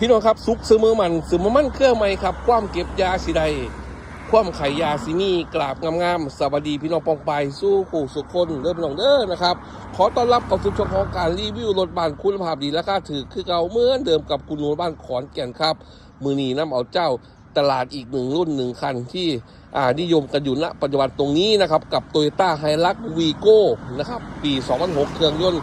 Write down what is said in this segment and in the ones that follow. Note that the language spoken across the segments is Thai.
พี่น้องครับซุกซื้อมือมันซื้อมือมันเครื่องไหมครับ ความเก็บยาสิใด ความไขยาสิมีกราบงามๆสวัสดีพี่น้องปองไปสู้ผู้สุขคนเด้อพี่น้องเด้อนะครับ ขอต้อนรับเข้าสู่ช่วงของการรีวิวรถบ้านคุณภาพดีราคาถือคือเก่าเหมือนเดิมกับคุณหนูบ้านขอนแก่นครับ มือนีน้ำเอาเจ้าตลาดอีกหนึ่งรุ่นหนึ่งคันที่นิยมกันอยู่ณปัจจุบันตรงนี้นะครับ กับ t o y ยต้าไฮรักวีโก้นะครับปี 2006 เครื่องยนต์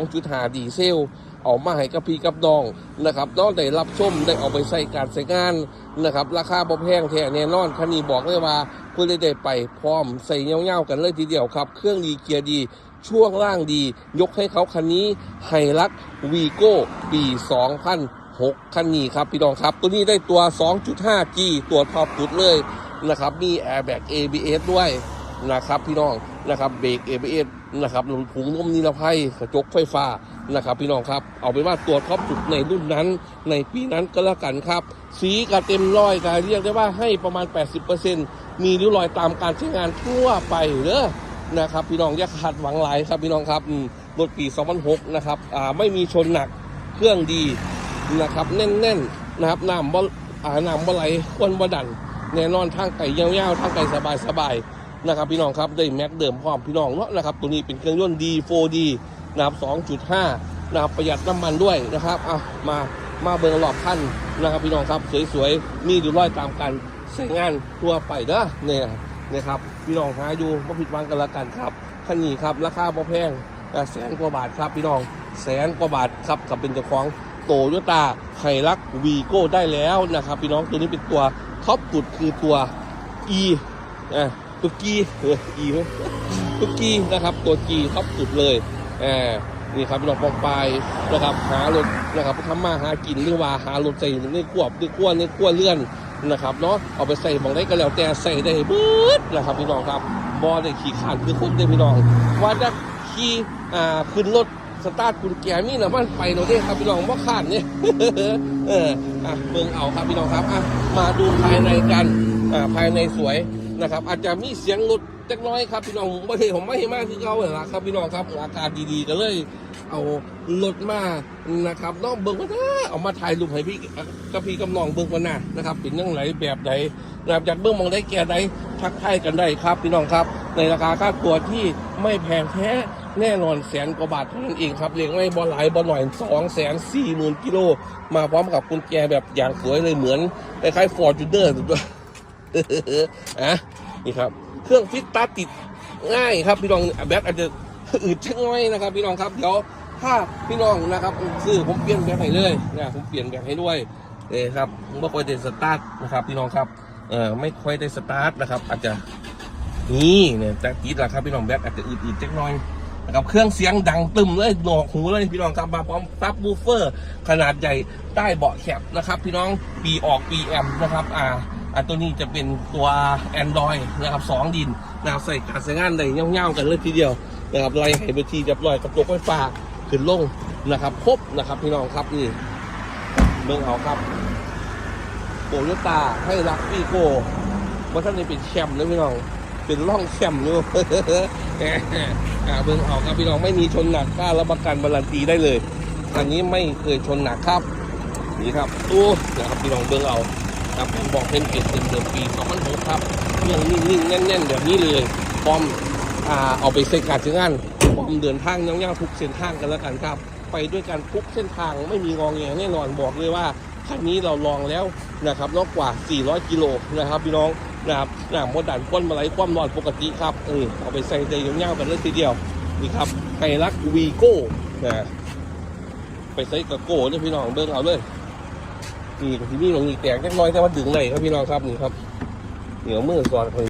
2.5 ดีเซล เอามาให้กับพี่กับน้องนะครับน้องได้รับชมได้เอาไปใส่การใส่งานนะครับ ราคาบ่แพงแท้แน่นอนคันนี้บอกเลยว่าเพื่อได้ไปพร้อมใส่เงี้ยวๆกันเลยทีเดียวครับ เครื่องดีเกียร์ดีช่วงล่างดี ยกให้เขาคันนี้ไฮรักวีโก้ปี 2006 คันนี้ครับ พี่น้องครับ ตัวนี้ได้ตัว 2.5G ตัวท็อปสุดเลยนะครับ มีแอร์แบ็ก ABS ด้วยนะครับพี่น้อง นะครับเบรก ABS นะครับลงถุงลมนิรภัยกระจกไฟฟ้านะครับ พี่น้องครับเอาเป็นว่าตัวท็อปสุดในรุ่นนั้น ในปีนั้นก็แล้วกันครับ สีก็เต็มร้อยก็เรียกได้ว่าให้ประมาณ 80%มีริ้วรอยตามการใช้งานทั่วไปเด้อนะครับพี่น้องอย่าขาดหวังหลายครับพี่น้องครับรถปี 2006 นะครับอ่าไม่มีชนหนักเครื่องดีนะครับแน่นๆนะครับน้ำบ่อ่าน้ำบ่ไหลควนบ่ดันแน่นอนทางไก่ยาวๆทางไก่สบายๆ นะครับพี่น้องครับได้แม็กเดิมพร้อมพี่น้องเนาะนะครับตัวนี้เป็นเครื่องยนต์ D4D นะครับ2.5นะครับประหยัดน้ำมันด้วยนะครับอะมามาเบิงรอบคันนะครับพี่น้องครับสวยๆมีดูร้อยตามกันใช้งานทั่วไปเด้อเนี่ยนะครับพี่น้องหาอยู่ก็ผิดหวังกันละกันครับคันนี้ครับราคาบ่แพงแสนกว่าบาทครับพี่น้องแสนกว่าบาทครับกับเป็นเจ้าของโตโยต้าไฮรักวีโก้ได้แล้วนะครับพี่น้องตัวนี้เป็นตัวท็อปสุดคือตัว E อะ ตัวกีเออ E ไหมตัวกีนะครับตัวกีท็อปสุดเลยแอบนี่ครับพี่น้องปองไปายนะครับหารถนะครับทำมาหากินหรือว่าหารถใส่ในกวบในขั้วในขั้วเลื่อนนะครับเนาะเอาไปใส่หมองได้ก็แล้วแต่ใส่ได้เบิดนะครับพี่น้องครับบอได้ขี่ขานคือคนได้พี่น้องว่าจะขี่อ่าขึ้นรถสตาร์ทกุญแจมีน้ำมันไปเราะได้ครับพี่น้องว่าขานเนี่ยเอออะเบิ่งเอาครับพี่น้องครับอะมาดูภายในกันอ่าภายในสวย นะครับ อาจจะมีเสียงรถเล็กน้อยครับพี่น้องไม่เห็นผมไม่เห็นมากคือเขาเหรอครับพี่น้องครับอากาศดีๆก็เลย เอารถมานะครับน้องเบิ่งว่านะเอามาถ่ายรูปให้พี่กับพี่กำนองเบิ่งว่านะนะครับเป็นยังไงแบบไหนนะครับจากเบิ่งมองได้แก่ใดทักทายกันได้ครับ พี่น้องครับ ในราคาค่าตัวที่ไม่แพงแท้แน่นอนแสนกว่าบาทเท่านั้นเองครับเลี้ยงไม่บอลไหลบอลหน่อยสองแสนสี่หมื่นกิโลมาพร้อมกับกุญแจแบบอย่างสวยเลยเหมือนคล้ายๆฟอร์จูเนอร์ตัว อะนี่ครับ เครื่องฟิตตาร์ทติดง่ายครับพี่น้องแบตอาจจะอืดชักน้อยนะครับ พี่น้องครับเดี๋ยวถ้าพี่น้องนะครับซื้อผมเปลี่ยนแบบให้เลยนะผมเปลี่ยนแบบให้ด้วยเออครับไม่ค่อยได้สตาร์ทนะครับพี่น้องครับเออไม่ค่อยได้สตาร์ทนะครับ อาจจะนี่เนี่ยแต่ติดละครับพี่น้องแบตอาจจะอืดๆจักน้อยนะครับเครื่องเสียงดังตึมเลยหนวกหูเลยพี่น้องครับมาพร้อมซับบูเฟอร์ ขนาดใหญ่ใต้เบาะแคบนะครับ พี่น้องปีออกปีแอมนะครับ อ่า อันตัวนี้จะเป็นตัว Android นะครับสองดินนะครับใส่การใช้งานได้เงี้ยวๆกันเลยทีเดียวนะครับไล่ให้ไปทีเรียบร้อยกับตัวไฟฟ้าขึ้นลงนะครับครบนะครับพี่น้องครับนี่เบิ่งเอาครับโตโยต้าให้รักพี่โก้ว่าท่านนี้เป็นแชมป์นะพี่น้องเป็นร่องแชมป์อยู่เบิ่งเอาครับพี่น้องไม่มีชนหนักกล้ารับประกันบารันตีได้เลยอันนี้ไม่เคยชนหนักครับนี่ครับตู้นะครับพี่น้องเบิ่งเอา ครับผมบอกเป็นเกรดเดิมปี2006ครับเรื่องนิ่งๆแน่นๆแบบนี้เลยพร้อมอ่าเอาไปใช้การใช้งานพร้อมเดินทางยาวๆทุกเส้นทางกันแล้วกันครับ ไปด้วยกันทุกเส้นทางไม่มีงองแงแน่นอนบอกเลยว่าคันนี้เราลองแล้วนะครับนอกกว่า 400 กิโลนะครับพี่น้องนะครับหนามดดันควนมาไหลความร้อนปกติครับเออเอาไปใส่ใจยาวๆกันเลยทีเดียวนี่ครับไฮรักวีโก้นะไปใส่กับโก้เนี่ยพี่น้องเบิ่งเอาเลย นี่ที่นี่ลงอีกแตกเล็กน้อยแต่ว่าดึงไหนครับพี่น้องครับนี่ครับเหนียวมือสอดเลย